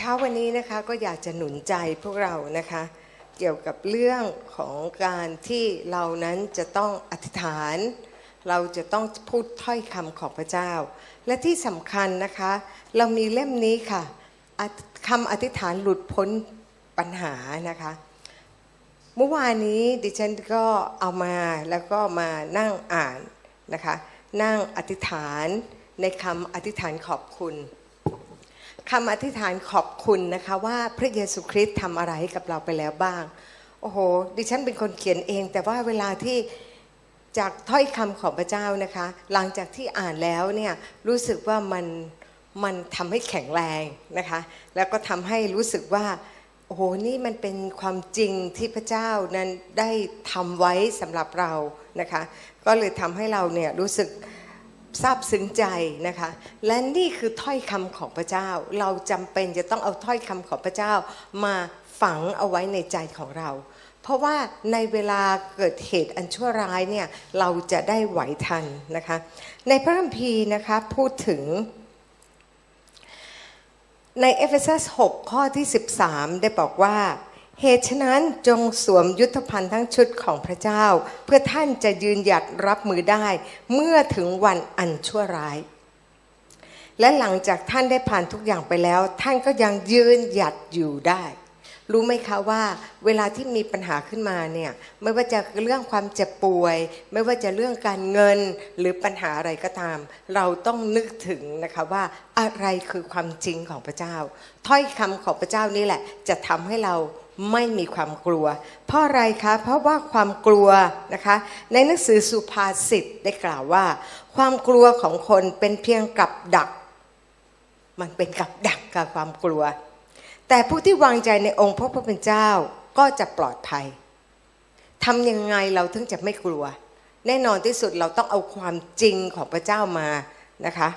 เช้าวันนี้นะคะก็อยากจะหนุนใจพวกเรานะคะ เกี่ยวกับเรื่องของการที่เรานั้นจะต้องอธิษฐาน เราจะต้องพูดถ้อยคำของพระเจ้า และที่สำคัญนะคะ เรามีเล่มนี้ค่ะคำอธิษฐานหลุดพ้นปัญหานะคะ เมื่อวานนี้ดิฉันก็เอามาแล้วก็มานั่งอ่านนะคะ นั่งอธิษฐานในคำอธิษฐานขอบคุณ คำอธิษฐานขอบคุณนะคะว่าพระเยซูคริสต์ทำอะไรให้กับเราไปแล้วบ้าง โอ้โห ดิฉันเป็นคนเขียนเอง แต่ว่าเวลาที่จากถ้อยคำของพระเจ้านะคะ หลังจากที่อ่านแล้วเนี่ยรู้สึกว่ามันมันทำให้แข็งแรงนะคะ แล้วก็ทำให้รู้สึกว่าโอ้โหนี่มันเป็นความจริงที่พระเจ้านั้นได้ทำไว้สำหรับเรานะคะ ก็เลยทำให้เราเนี่ยรู้สึก ซาบซึ้งใจนะคะ และนี่คือถ้อยคำของพระเจ้า เราจำเป็นจะต้องเอาถ้อยคำของพระเจ้า มาฝังเอาไว้ในใจของเรา เพราะว่าในเวลาเกิดเหตุอันชั่วร้ายเนี่ยเราจะได้ไหวทันนะคะ ในพระคัมภีร์นะคะพูดถึง ในเอเฟซัส6ข้อที่ 13 ได้บอกว่า เหตุฉะนั้นจงสวมยุทธภัณฑ์ทั้งชุดของพระเจ้า เพื่อท่านจะยืนหยัดรับมือได้เมื่อถึงวันอันชั่วร้าย และหลังจากท่านได้ผ่านทุกอย่างไปแล้ว ท่านก็ยังยืนหยัดอยู่ได้ รู้ไหมคะว่า เวลาที่มีปัญหาขึ้นมาเนี่ยไม่ว่าจะเรื่องความเจ็บป่วย ไม่ว่าจะเรื่องการเงินหรือปัญหาอะไรก็ตาม เราต้องนึกถึงนะคะว่าอะไรคือความจริงของพระเจ้า ถ้อยคำของพระเจ้านี่แหละ จะทำให้เรา ไม่มีความกลัว เพราะอะไรคะ เพราะว่าความกลัวนะคะ ในหนังสือสุภาษิตได้กล่าวว่า ความกลัวของคนเป็นเพียงกับดัก มันเป็นกับดักกับความกลัว แต่ผู้ที่วางใจในองค์พระผู้เป็นเจ้าก็จะปลอดภัยทำยังไงเราถึงจะไม่กลัว แน่นอนที่สุดเราต้องเอาความจริงของพระเจ้ามานะคะ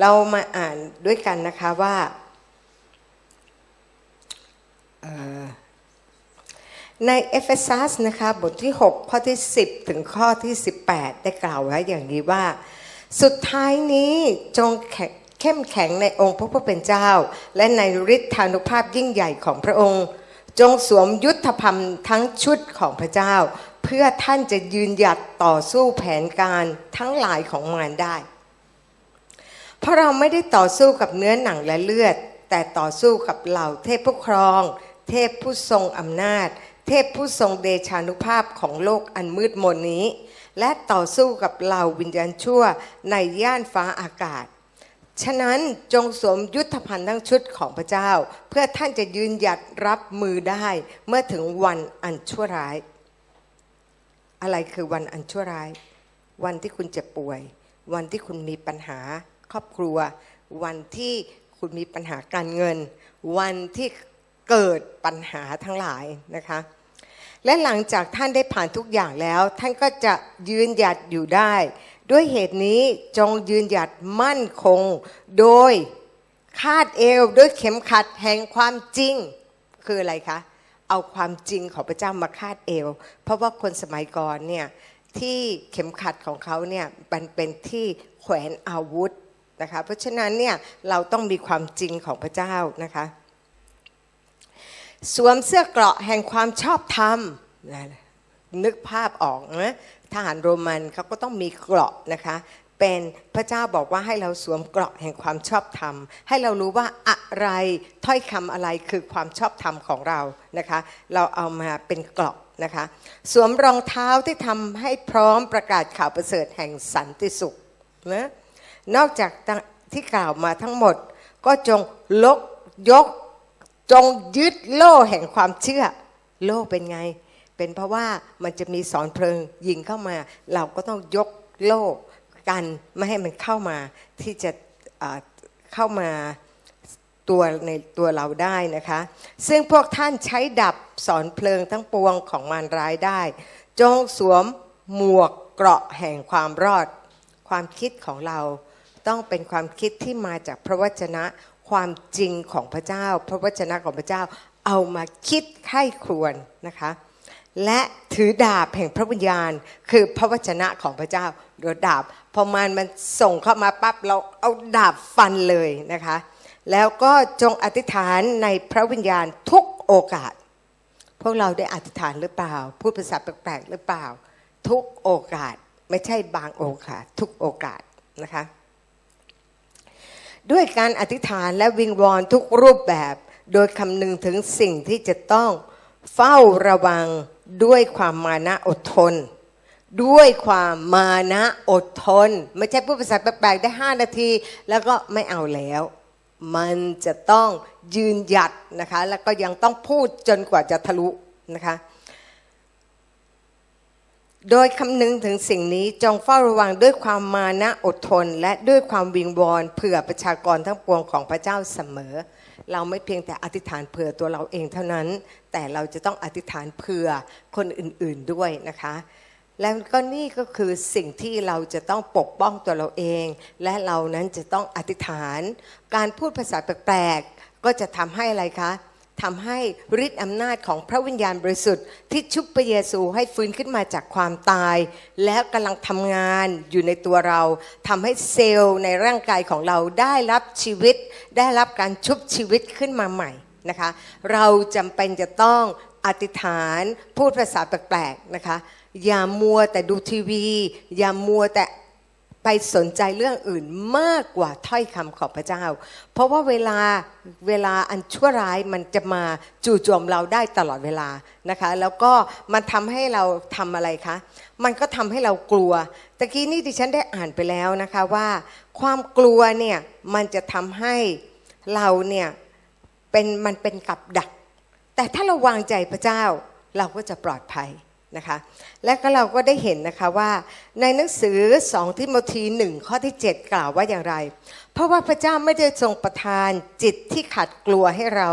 เรามาอ่านด้วยกันนะคะว่าเอ่อ ในเอเฟซัสนะคะบทที่ 6 ข้อที่ 10 ถึงข้อที่ 18 ได้กล่าวไว้อย่างนี้ว่า สุดท้ายนี้จงเข้มแข็งในองค์พระผู้เป็นเจ้า และในฤทธานุภาพยิ่งใหญ่ของพระองค์ จงสวมยุทธภัณฑ์ทั้งชุดของพระเจ้า เพื่อท่านจะยืนหยัดต่อสู้แผนการทั้งหลายของมารได้ เพราะเราไม่ได้ต่อสู้กับเนื้อหนังและเลือด แต่ต่อสู้กับเหล่าเทพผู้ครอง เทพผู้ทรงอำนาจ เทพผู้ทรงเดชานุภาพของโลกอันมืดมนนี้ และต่อสู้กับเหล่าวิญญาณชั่วในย่านฟ้าอากาศ ฉะนั้นจงสวมยุทธภัณฑ์ทั้งชุดของพระเจ้า เพื่อท่านจะยืนหยัดรับมือได้เมื่อถึงวันอันชั่วร้าย อะไรคือวันอันชั่วร้าย วันที่คุณเจ็บป่วย วันที่คุณมีปัญหาครอบครัว วันที่คุณมีปัญหาการเงิน วันที่เกิดปัญหาทั้งหลายนะคะ และหลังจากท่านได้ผ่านทุกอย่างแล้ว ท่านก็จะยืนหยัดอยู่ได้ ด้วยเหตุนี้จงยืนหยัดมั่นคง โดยคาดเอวด้วยเข็มขัดแห่งความจริงคืออะไรคะ เอาความจริงของพระเจ้ามาคาดเอว เพราะว่าคนสมัยก่อนเนี่ยที่เข็มขัดของเขาเนี่ยมันเป็นที่แขวนอาวุธนะคะเพราะฉะนั้นเนี่ยเราต้องมีความจริงของพระเจ้านะคะ สวมเสื้อเกราะแห่งความชอบธรรมนะนึกภาพออกนะทหารโรมันเขาก็ต้องมีเกราะนะคะเป็นพระเจ้าบอกว่าให้เราสวมเกราะแห่งความชอบธรรม ให้เรารู้ว่าอะไรถ้อยคำอะไรคือความชอบธรรมของเรานะคะ เราเอามาเป็นเกราะนะคะ สวมรองเท้าที่ทำให้พร้อมประกาศข่าวประเสริฐแห่งสันติสุขนะนอกจากที่กล่าวมาทั้งหมด ก็จงลกยก จงยึดโล่แห่งความเชื่อ โล่เป็นไง เป็นเพราะว่ามันจะมีสอนเพลิงยิงเข้ามา เราก็ต้องยกโล่กันไม่ให้มันเข้ามาที่จะเข้ามาตัวในตัวเราได้นะคะ ซึ่งพวกท่านใช้ดับสอนเพลิงทั้งปวงของมารร้ายได้ จงสวมหมวกเกราะแห่งความรอด ความคิดของเราต้องเป็นความคิดที่มาจากพระวจนะ ความจริงของพระเจ้า พระวจนะของพระเจ้าเอามาคิดไข้ครวนนะคะ และถือดาบแห่งพระวิญญาณ คือพระวจนะของพระเจ้าโดยดาบพอมันมันส่งเข้ามาปั๊บเราเอาดาบฟันเลยนะคะ แล้วก็จงอธิษฐานในพระวิญญาณทุกโอกาส พวกเราได้อธิษฐานหรือเปล่า พูดภาษาแปลกๆหรือเปล่า ทุกโอกาสไม่ใช่บางโอกาส ทุกโอกาสนะคะ ด้วยการอธิษฐานและวิงวอนทุกรูปแบบ โดยคำนึงถึงสิ่งที่จะต้องเฝ้าระวังด้วยความมานะอดทน ด้วยความมานะอดทน ไม่ใช่พูดภาษาแปลกๆได้ 5 นาที แล้วก็ไม่เอาแล้ว มันจะต้องยืนหยัดนะคะ แล้วก็ยังต้องพูดจนกว่าจะทะลุนะคะ โดยคำนึงถึงสิ่งนี้จงเฝ้าระวังด้วยความมานะอดทน และด้วยความวิงวอนเผื่อประชากรทั้งปวงของพระเจ้าเสมอ เราไม่เพียงแต่อธิษฐานเผื่อตัวเราเองเท่านั้น แต่เราจะต้องอธิษฐานเผื่อคนอื่นๆด้วยนะคะ แล้วก็นี่ก็คือสิ่งที่เราจะต้องปกป้องตัวเราเอง และเรานั้นจะต้องอธิษฐาน การพูดภาษาแปลกๆก็จะทำให้อะไรคะ ทำให้ฤทธิ์อำนาจของพระวิญญาณบริสุทธิ์ที่ชุบพระเยซูให้ฟื้นขึ้นมาจากความตาย และกำลังทำงานอยู่ในตัวเราทำให้เซลล์ในร่างกายของเราได้รับชีวิต ได้รับการชุบชีวิตขึ้นมาใหม่นะคะเราจำเป็นจะต้องอธิษฐานพูดภาษาแปลกๆนะคะอย่ามัวแต่ดูทีวี อย่ามัวแต่ ไปสนใจเรื่องอื่นมากกว่าถ้อยคำของพระเจ้า เพราะว่าเวลาเวลาอันชั่วร้ายมันจะมาจู่โจมเราได้ตลอดเวลานะคะ แล้วก็มันทำให้เราทำอะไรคะ มันก็ทำให้เรากลัวตะกี้นี่ดิฉันได้อ่านไปแล้วนะคะว่า ความกลัวเนี่ยมันจะทำให้เราเนี่ยเป็นมันเป็นกับดัก แต่ถ้าเราวางใจพระเจ้าเราก็จะปลอดภัย นะคะและก็เราก็ได้เห็นนะคะว่าในหนังสือ 2 ทิโมธีหนึ่งข้อที่ 7 กล่าวว่าอย่างไร เพราะว่าพระเจ้าไม่ได้ทรงประทานจิตที่ขัดกลัวให้เรา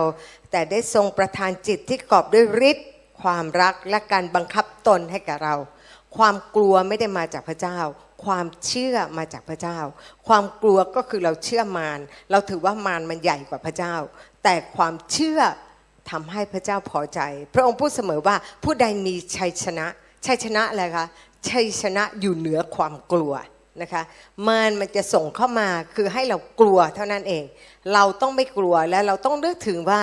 แต่ได้ทรงประทานจิตที่กอบด้วยฤทธิ์ความรักและการบังคับตนให้แก่เรา ความกลัวไม่ได้มาจากพระเจ้า ความเชื่อมาจากพระเจ้า ความกลัวก็คือเราเชื่อมารเราถือว่ามารมันใหญ่กว่าพระเจ้า แต่ความเชื่อ ทำให้พระเจ้าพอใจ พระองค์พูดเสมอว่าผู้ใดมีชัยชนะ ชัยชนะอะไรคะ ชัยชนะอยู่เหนือความกลัว นะคะมันมันจะส่งเข้ามาคือให้เรากลัวเท่านั้นเอง เราต้องไม่กลัวและเราต้องนึกถึงว่า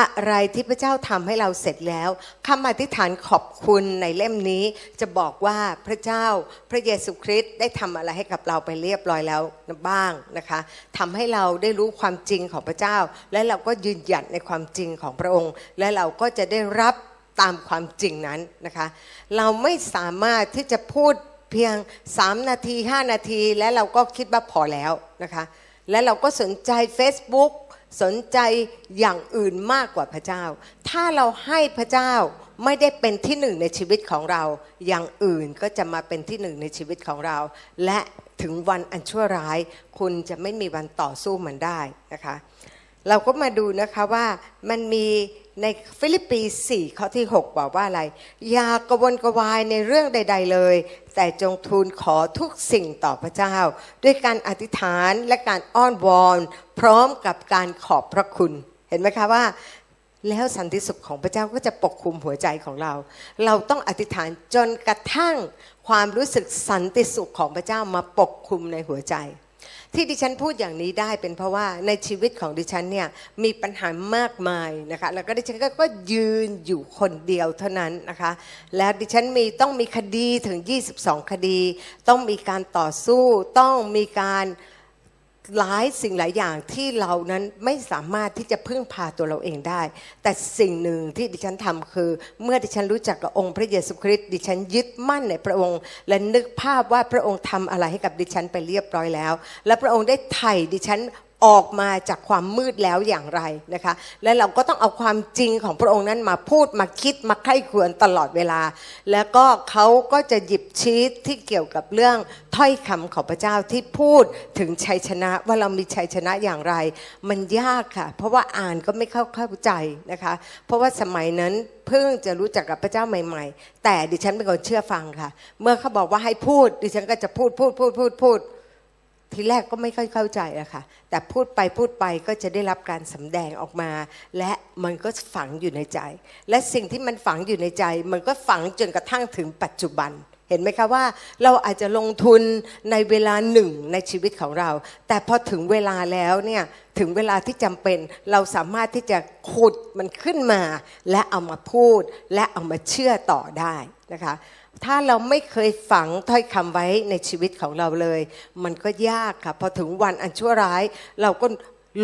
อะไรที่พระเจ้าทำให้เราเสร็จแล้วคำอธิษฐานขอบคุณในเล่มนี้ จะบอกว่าพระเจ้าพระเยซูคริสต์ได้ทำอะไรให้กับเราไปเรียบร้อยแล้วบ้างนะคะทำให้เราได้รู้ความจริงของพระเจ้า และเราก็ยืนหยัดในความจริงของพระองค์ และเราก็จะได้รับตามความจริงนั้นนะคะ เราไม่สามารถที่จะพูด เพียง 3 นาที 5 นาที และเราก็คิดว่าพอแล้วนะคะ และเราก็สนใจ Facebook สนใจอย่างอื่นมากกว่าพระเจ้า ถ้าเราให้พระเจ้าไม่ได้เป็นที่หนึ่งในชีวิตของเรา อย่างอื่นก็จะมาเป็นที่หนึ่งในชีวิตของเรา และถึงวันอันชั่วร้าย คุณจะไม่มีวันต่อสู้มันได้นะคะ เราก็มาดูนะคะว่ามันมีในฟิลิปปี4ข้อที่ 6 บอกว่าอะไร อย่ากระวนกระวายในเรื่องใด ๆ เลย แต่จงทูลขอทุกสิ่งต่อพระเจ้า ด้วยการอธิษฐานและการอ้อนวอนพร้อมกับการขอบพระคุณ เห็นไหมคะว่า แล้วสันติสุขของพระเจ้าก็จะปกคลุมหัวใจของเรา เราต้องอธิษฐานจนกระทั่งความรู้สึกสันติสุขของพระเจ้ามาปกคลุมในหัวใจ ที่ดิฉันพูดอย่างนี้ได้เป็นเพราะว่าในชีวิตของดิฉันเนี่ยมีปัญหามากมายนะคะแล้วก็ดิฉันก็ยืนอยู่คนเดียวเท่านั้นนะคะแล้วดิฉันมีต้องมีคดีถึง 22 คดี ต้องมีการต่อสู้ต้องมีการ หลายสิ่งหลายอย่างที่เรานั้นไม่สามารถที่จะพึ่งพาตัวเราเองได้ แต่สิ่งหนึ่งที่ดิฉันทำคือ เมื่อดิฉันรู้จักกับองค์พระเยซูคริสต์ดิฉันยึดมั่นในพระองค์ และนึกภาพว่าพระองค์ทำอะไรให้กับดิฉันไปเรียบร้อยแล้ว และพระองค์ได้ไถ่ดิฉัน ออกมาจากความมืดแล้วอย่างไรนะคะ และเราก็ต้องเอาความจริงของพระองค์นั้นมาพูดมาคิดมาใคร่ควญตลอดเวลา แล้วก็เขาก็จะหยิบชี้ที่เกี่ยวกับเรื่องถ้อยคำของพระเจ้าที่พูดถึงชัยชนะว่าเรามีชัยชนะอย่างไร มันยากค่ะ เพราะว่าอ่านก็ไม่เข้าเข้าใจนะคะ เพราะว่าสมัยนั้นเพิ่งจะรู้จักกับพระเจ้าใหม่ ๆ แต่ดิฉันเป็นคนเชื่อฟังค่ะ เมื่อเขาบอกว่าให้พูด ดิฉันก็จะพูดพูดพูดพูดพูด ทีแรกก็ไม่ค่อยเข้าใจอะค่ะ แต่พูดไปพูดไปก็จะได้รับการสำแดงออกมา และมันก็ฝังอยู่ในใจ และสิ่งที่มันฝังอยู่ในใจ มันก็ฝังจนกระทั่งถึงปัจจุบัน เห็นไหมคะว่า เราอาจจะลงทุนในเวลาหนึ่งในชีวิตของเรา แต่พอถึงเวลาแล้วเนี่ยถึงเวลาที่จำเป็นเราสามารถที่จะขุดมันขึ้นมา และเอามาพูด และเอามาเชื่อต่อได้นะคะ ถ้าเราไม่เคยฝังถ้อยคำไว้ในชีวิตของเราเลย มันก็ยากค่ะพอถึงวันอันชั่วร้าย เราก็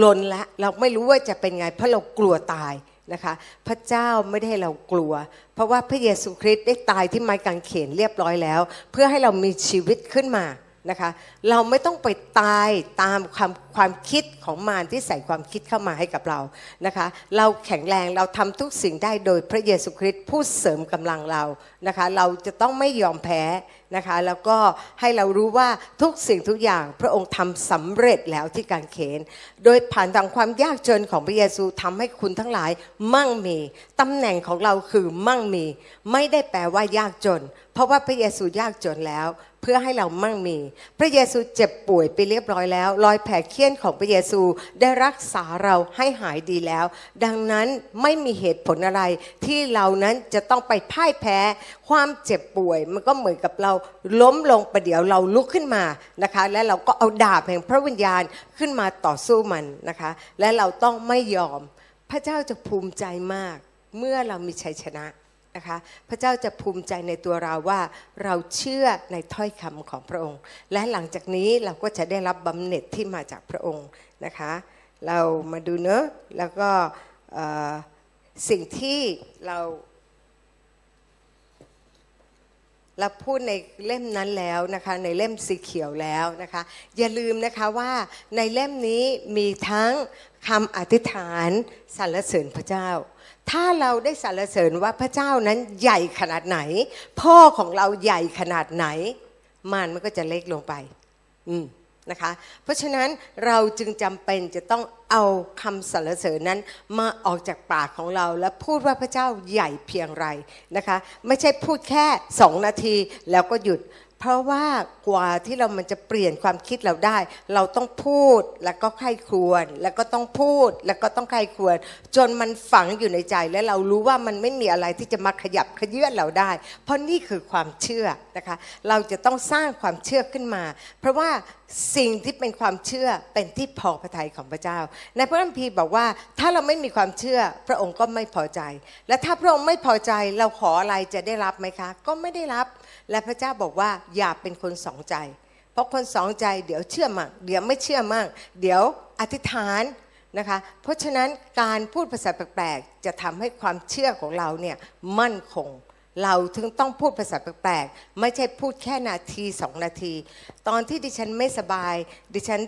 ลนละ เราไม่รู้ว่าจะเป็นไง เพราะเรากลัวตายนะคะ พระเจ้าไม่ได้ให้เรากลัว เพราะว่าพระเยซูคริสต์ได้ตายที่ไม้กางเขนเรียบร้อยแล้ว เพื่อให้เรามีชีวิตขึ้นมา นะคะเราไม่ต้องไปตายตามความความคิดของมารที่ใส่ความคิดเข้ามาให้กับเรานะคะเราแข็งแรงเราทำทุกสิ่งได้โดยพระเยซูคริสต์ผู้เสริมกำลังเรานะคะเราจะต้องไม่ยอมแพ้นะคะแล้วก็ให้เรารู้ว่าทุกสิ่งทุกอย่างพระองค์ทำสำเร็จแล้วที่การเขน โดยผ่านทางความยากจนของพระเยซูทำให้คุณทั้งหลายมั่งมีตำแหน่งของเราคือมั่งมี ไม่ได้แปลว่ายากจน เพราะว่าพระเยซูยากจนแล้ว เพื่อให้เรามั่งมี พระเยซูเจ็บป่วยไปเรียบร้อยแล้วรอยแผลเคี้ยนของพระเยซูได้รักษาเราให้หายดีแล้ว ดังนั้นไม่มีเหตุผลอะไร ที่เรานั้นจะต้องไปพ่ายแพ้ ความเจ็บป่วยมันก็เหมือนกับเราล้มลงประเดี๋ยวเราลุกขึ้นมานะคะ และเราก็เอาดาบแห่งพระวิญญาณขึ้นมาต่อสู้มันนะคะ และเราต้องไม่ยอม พระเจ้าจะภูมิใจมาก เมื่อเรามีชัยชนะนะคะ พระเจ้าจะภูมิใจในตัวเราว่าเราเชื่อในถ้อยคำของพระองค์ และหลังจากนี้เราก็จะได้รับบำเหน็จที่มาจากพระองค์นะคะ เรามาดูเนอะแล้วก็สิ่งที่เรา เราพูดในเล่มนั้นแล้วนะคะ ในเล่มสีเขียวแล้วนะคะ อย่าลืมนะคะว่าในเล่มนี้มีทั้งคำอธิษฐานสรรเสริญพระเจ้า ถ้าเราได้สรรเสริญว่าพระเจ้านั้นใหญ่ขนาดไหน พ่อของเราใหญ่ขนาดไหน มันมันก็จะเล็กลงไป อืม นะคะ เพราะฉะนั้นเราจึงจำเป็นจะต้องเอาคำสรรเสริญนั้นมาออกจากปากของเรา และพูดว่าพระเจ้าใหญ่เพียงไรนะคะ ไม่ใช่พูดแค่สองนาทีแล้วก็หยุด เพราะว่ากว่าที่เรามันจะเปลี่ยนความคิดเราได้ เราต้องพูดแล้วก็ใคร่ครวญแล้วก็ต้องพูดแล้วก็ต้องใคร่ครวญจนมันฝังอยู่ในใจและเรารู้ว่ามันไม่มีอะไรที่จะมาขยับขยื่นเราได้ เพราะนี่คือความเชื่อนะคะ เราจะต้องสร้างความเชื่อขึ้นมา เพราะว่าสิ่งที่เป็นความเชื่อเป็นที่พอพระทัยของพระเจ้า ในพระคัมภีร์บอกว่าถ้าเราไม่มีความเชื่อพระองค์ก็ไม่พอใจ และถ้าพระองค์ไม่พอใจเราขออะไรจะได้รับไหมคะ ก็ไม่ได้รับและพระเจ้าบอกว่าอย่าเป็นคนสองใจ เพราะคนสองใจเดี๋ยวเชื่อมั่งเดี๋ยวไม่เชื่อมั่งเดี๋ยวอธิษฐานนะคะเพราะฉะนั้นการพูดภาษาแปลกๆ จะทำให้ความเชื่อของเราเนี่ยมั่นคง เราถึงต้องพูดภาษาแปลกๆ ไม่ใช่พูดแค่นาทีสองนาที ตอนที่ดิฉันไม่สบาย ดิฉัน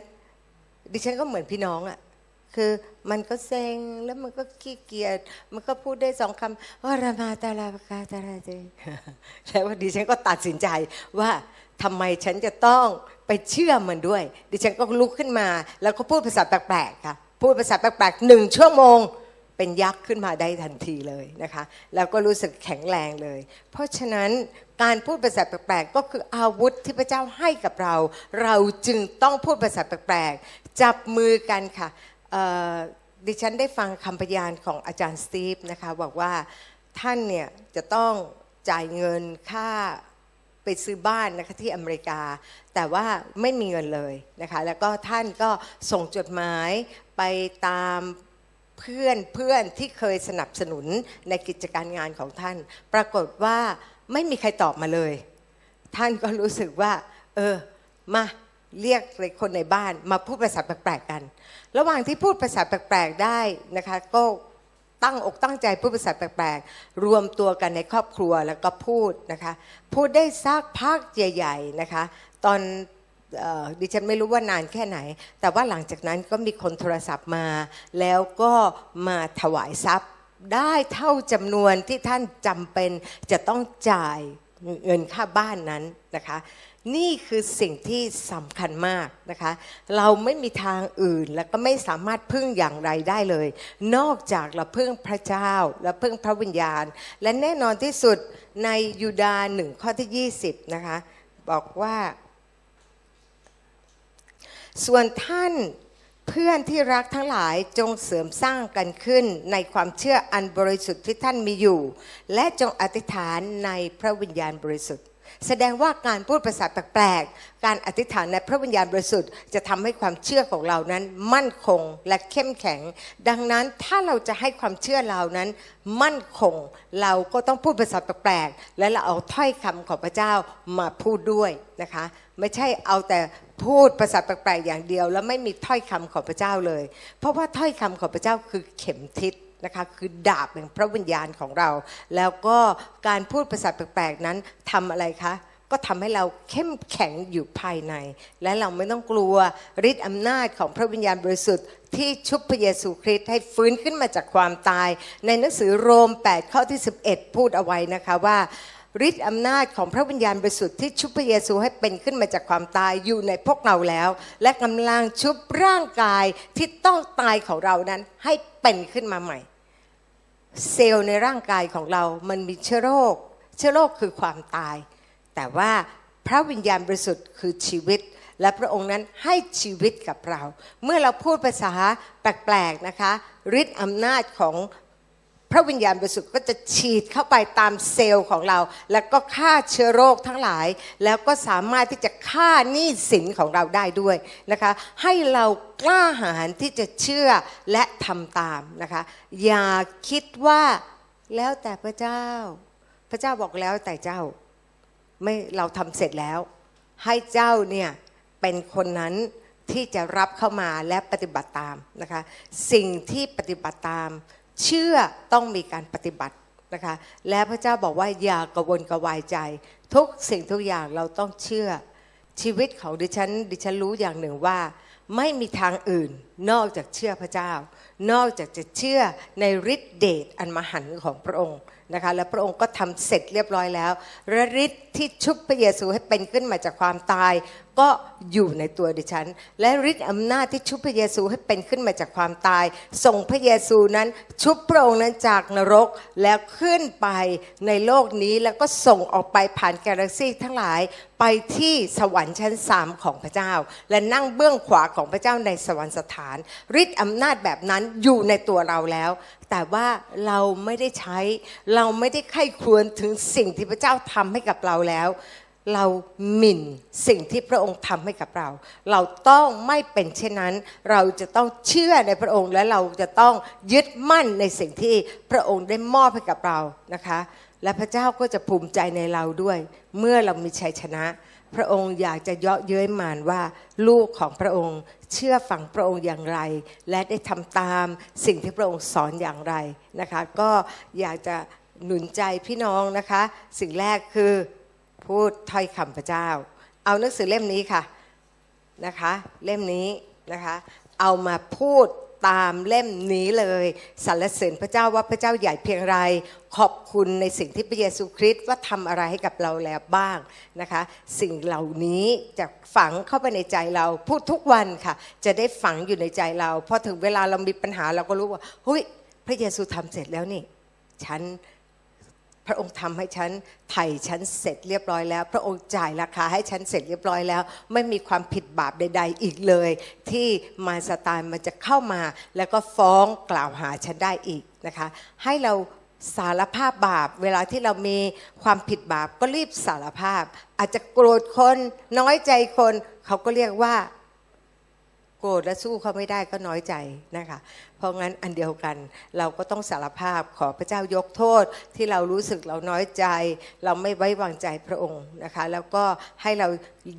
ดิฉันก็เหมือนพี่น้องอะ คือมันก็เซ็งแล้วมันก็ขี้เกียจมันก็พูดได้สองคำว่ารามาตาลาปกาตาลาเจแล้วดิฉันก็ตัดสินใจว่าทำไมฉันจะต้องไปเชื่อมันด้วย ดิฉันก็ลุกขึ้นมา แล้วก็พูดภาษาแปลกๆค่ะพูดภาษาแปลกๆหนึ่งชั่วโมงเป็นยักษ์ขึ้นมาได้ทันทีเลยนะคะ แล้วก็รู้สึกแข็งแรงเลย เพราะฉะนั้นการพูดภาษาแปลกๆก็คืออาวุธที่พระเจ้าให้กับเรา เราจึงต้องพูดภาษาแปลกๆจับมือกันค่ะ ดิฉันได้ฟังคำพยานของอาจารย์สตีฟนะคะบอกว่าท่านเนี่ยจะต้องจ่ายเงินค่าไปซื้อบ้านนะคะที่อเมริกา แต่ว่าไม่มีเงินเลยนะคะแล้วก็ท่านก็ส่งจดหมายไปตามเพื่อนเพื่อนที่เคยสนับสนุนในกิจการงานของท่าน ปรากฏว่าไม่มีใครตอบมาเลย ท่านก็รู้สึกว่า เออมา เรียกเลยคนในบ้านมาพูดภาษาแปลกๆกัน ระหว่างที่พูดภาษาแปลกๆได้นะคะ ก็ตั้งอกตั้งใจพูดภาษาแปลกๆ รวมตัวกันในครอบครัวแล้วก็พูดนะคะ พูดได้สักพักใหญ่ๆนะคะ ตอนดิฉันไม่รู้ว่านานแค่ไหน แต่ว่าหลังจากนั้นก็มีคนโทรศัพท์มา แล้วก็มาถวายทรัพย์ได้เท่าจำนวนที่ท่านจำเป็นจะต้องจ่าย เงินค่าบ้านนั้นนะคะ นี่คือสิ่งที่สำคัญมากนะคะ เราไม่มีทางอื่นและก็ไม่สามารถพึ่งอย่างไรได้เลย นอกจากเราพึ่งพระเจ้าและพึ่งพระวิญญาณ และแน่นอนที่สุดในยูดาห์หนึ่งข้อที่ 20 นะคะ บอกว่า ส่วนท่าน เพื่อนที่รักทั้งหลายจงเสริมสร้างกันขึ้นในความเชื่ออันบริสุทธิ์ที่ท่านมีอยู่ และจงอธิษฐานในพระวิญญาณบริสุทธิ์ แสดงว่าการพูดภาษาแปลกๆ การอธิษฐานในพระวิญญาณบริสุทธิ์จะทำให้ความเชื่อของเรานั้นมั่นคงและเข้มแข็ง ดังนั้นถ้าเราจะให้ความเชื่อเรานั้นมั่นคง เราก็ต้องพูดภาษาแปลกๆ และเราเอาถ้อยคำของพระเจ้ามาพูดด้วยนะคะ ไม่ใช่เอาแต่พูดภาษาแปลกๆอย่างเดียว แล้วไม่มีถ้อยคำของพระเจ้าเลย เพราะว่าถ้อยคำของพระเจ้าคือเข็มทิศ นะคะคือดาบแห่งพระวิญญาณของเรา แล้วก็การพูดภาษาแปลกๆนั้นทำอะไรคะก็ทำให้เราเข้มแข็งอยู่ภายใน และเราไม่ต้องกลัวฤทธิ์อำนาจของพระวิญญาณบริสุทธิ์ที่ชุบพระเยซูคริสต์ให้ฟื้นขึ้นมาจากความตาย ในหนังสือโรม 8 ข้อที่ 11 พูดเอาไว้นะคะว่าฤทธิ์อำนาจของพระวิญญาณบริสุทธิ์ที่ชุบพระเยซูให้เป็นขึ้นมาจากความตายอยู่ในพวกเราแล้ว และกำลังชุบร่างกายที่ต้องตายของเรานั้นให้เป็นขึ้นมาใหม่ เซลล์ในร่างกายของเรามันมีเชื้อโรค เชื้อโรคคือความตาย แต่ว่าพระวิญญาณบริสุทธิ์คือชีวิต และพระองค์นั้นให้ชีวิตกับเรา เมื่อเราพูดภาษาแปลกๆนะคะฤทธิ์อำนาจของ พระวิญญาณบริสุทธิ์ก็จะฉีดเข้าไปตามเซลล์ของเรา แล้วก็ฆ่าเชื้อโรคทั้งหลาย แล้วก็สามารถที่จะฆ่าหนี้สินของเราได้ด้วยนะคะ ให้เรากล้าหาญที่จะเชื่อและทำตามนะคะ อย่าคิดว่าแล้วแต่พระเจ้า พระเจ้าบอกแล้วแต่เจ้าไม่เราทำเสร็จแล้ว ให้เจ้าเนี่ยเป็นคนนั้นที่จะรับเข้ามาและปฏิบัติตามนะคะ สิ่งที่ปฏิบัติตาม เชื่อต้องมีการปฏิบัตินะคะ และพระเจ้าบอกว่าอย่ากระวนกระวายใจ ทุกสิ่งทุกอย่างเราต้องเชื่อชีวิตของดิฉัน ดิฉันรู้อย่างหนึ่งว่า ไม่มีทางอื่น นอกจากเชื่อพระเจ้า นอกจากจะเชื่อในฤทธิเดชอันมหันต์ของพระองค์นะคะและพระองค์ก็ทำเสร็จเรียบร้อยแล้วและฤทธิ์ที่ชุบพระเยซูให้เป็นขึ้นมาจากความตาย ก็อยู่ในตัวดิฉัน และฤทธิ์อำนาจที่ชุบพระเยซูให้เป็นขึ้นมาจากความตาย ส่งพระเยซูนั้นชุบพระองค์นั้นจากนรกแล้วขึ้นไปในโลกนี้แล้วก็ส่งออกไปผ่านกาแล็กซี่ทั้งหลายไปที่สวรรค์ชั้นสามของพระเจ้า และนั่งเบื้องขวาของพระเจ้าในสวรรค์สถานฤทธิ์อำนาจแบบนั้นอยู่ในตัวเราแล้ว แต่ว่าเราไม่ได้ใช้ เราไม่ได้ไข้ครวญถึงสิ่งที่พระเจ้าทำให้กับเราแล้ว เราหมิ่นสิ่งที่พระองค์ทำให้กับเรา เราต้องไม่เป็นเช่นนั้น เราจะต้องเชื่อในพระองค์และเราจะต้องยึดมั่นในสิ่งที่พระองค์ได้มอบให้กับเรานะคะ และพระเจ้าก็จะภูมิใจในเราด้วย เมื่อเรามีชัยชนะ พระองค์อยากจะเยาะเย้ยมานว่าลูกของพระองค์เชื่อฟังพระองค์อย่างไร และได้ทำตามสิ่งที่พระองค์สอนอย่างไรนะคะ ก็อยากจะหนุนใจพี่น้องนะคะ สิ่งแรกคือพูดถ้อยคำพระเจ้า เอาหนังสือเล่มนี้ค่ะนะคะ เล่มนี้นะคะ เอามาพูด ตามเล่มนี้เลยสรรเสริญพระเจ้าว่าพระเจ้าใหญ่เพียงไร ขอบคุณในสิ่งที่พระเยซูคริสต์ว่าทำอะไรให้กับเราแล้วบ้างนะคะ สิ่งเหล่านี้จะฝังเข้าไปในใจเราพูดทุกวันค่ะ จะได้ฝังอยู่ในใจเราพอถึงเวลาเรามีปัญหาเราก็รู้ว่าเฮ้ยพระเยซูทำเสร็จแล้วนี่ฉัน พระองค์ทำให้ฉันไถ่ฉันเสร็จเรียบร้อยแล้ว พระองค์จ่ายราคาให้ฉันเสร็จเรียบร้อยแล้ว ไม่มีความผิดบาปใด ๆ อีกเลย ที่มารซาตานมันจะเข้ามา แล้วก็ฟ้องกล่าวหาฉันได้อีกนะคะ ให้เราสารภาพบาป เวลาที่เรามีความผิดบาปก็รีบสารภาพ อาจจะโกรธคนน้อยใจคน เขาก็เรียกว่า โกรธและสู้เขาไม่ได้ก็น้อยใจนะคะเพราะงั้นอันเดียวกัน เราก็ต้องสารภาพขอพระเจ้ายกโทษที่เรารู้สึกเราน้อยใจ เราไม่ไว้วางใจพระองค์นะคะแล้วก็ให้เรา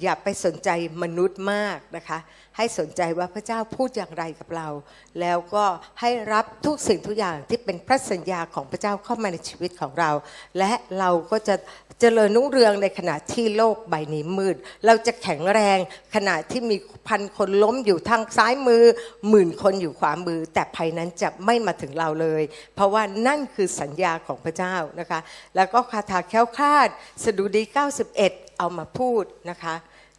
อย่าไปสนใจมนุษย์มากนะคะ ให้สนใจว่าพระเจ้าพูดอย่างไรกับเรา แล้วก็ให้รับทุกสิ่งทุกอย่างที่เป็นพระสัญญาของพระเจ้าเข้ามาในชีวิตของเรา และเราก็จะเจริญรุ่งเรืองในขณะที่โลกใบนี้มืด เราจะแข็งแรงขณะที่มีพันคนล้มอยู่ทางซ้ายมือหมื่นคนอยู่ขวามือแต่ภัยนั้นจะไม่มาถึงเราเลย เพราะว่านั่นคือสัญญาของพระเจ้านะคะ แล้วก็คาถาแค้วคลาดสดุดี 91 เอามาพูดนะคะ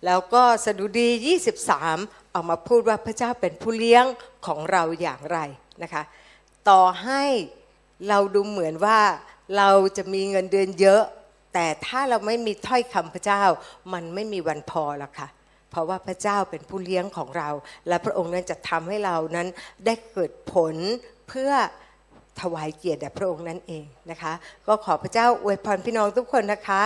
แล้วก็สดุดี 23 เอามาพูดว่าพระเจ้าเป็นผู้เลี้ยงของเราอย่างไรนะคะ ต่อให้เราดูเหมือนว่าเราจะมีเงินเดือนเยอะ แต่ถ้าเราไม่มีถ้อยคำพระเจ้า มันไม่มีวันพอหรอกค่ะ เพราะว่าพระเจ้าเป็นผู้เลี้ยงของเรา และพระองค์นั้นจะทำให้เรานั้นได้เกิดผลเพื่อถวายเกียรติแด่พระองค์นั่นเองนะคะ ก็ขอพระเจ้าอวยพรพี่น้องทุกคนนะคะ